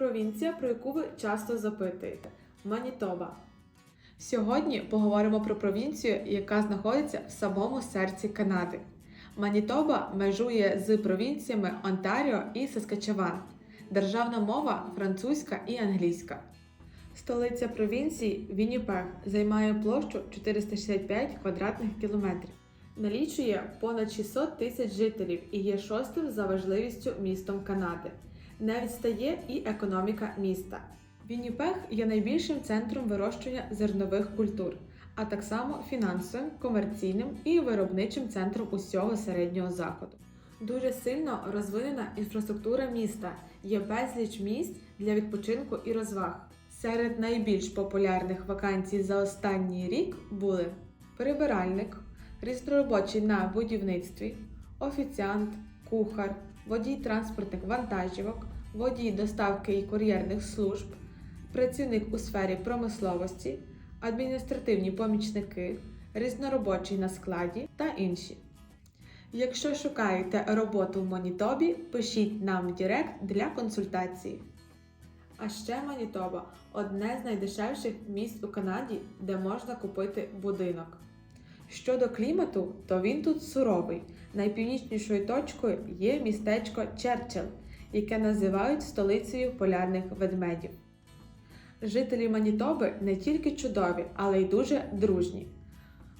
Провінція, про яку ви часто запитуєте Манітоба. Сьогодні поговоримо про провінцію, яка знаходиться в самому серці Канади. Манітоба межує з провінціями Онтаріо і Саскачеван. Державна мова французька і англійська. Столиця провінції Вінніпег займає площу 465 квадратних кілометрів. Налічує понад 600 тисяч жителів і є шостим за важливістю містом Канади. Не відстає і економіка міста. Вінніпег є найбільшим центром вирощування зернових культур, а так само фінансовим, комерційним і виробничим центром усього середнього заходу. Дуже сильно розвинена інфраструктура міста, є безліч місць для відпочинку і розваг. Серед найбільш популярних вакансій за останній рік були прибиральник, різноробочий на будівництві, офіціант, кухар, водій транспортних вантажівок, водій доставки і кур'єрних служб, працівник у сфері промисловості, адміністративні помічники, різноробочий на складі та інші. Якщо шукаєте роботу в Манітобі, пишіть нам в Директ для консультації. А ще Манітоба одне з найдешевших місць у Канаді, де можна купити будинок. Щодо клімату, то він тут суровий. Найпівнічнішою точкою є містечко Черчилл, яке називають столицею полярних ведмедів. Жителі Манітоби не тільки чудові, але й дуже дружні.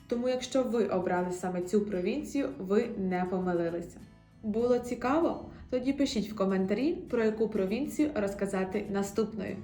Тому, якщо ви обрали саме цю провінцію, ви не помилилися. Було цікаво? Тоді пишіть в коментарі, про яку провінцію розказати наступною.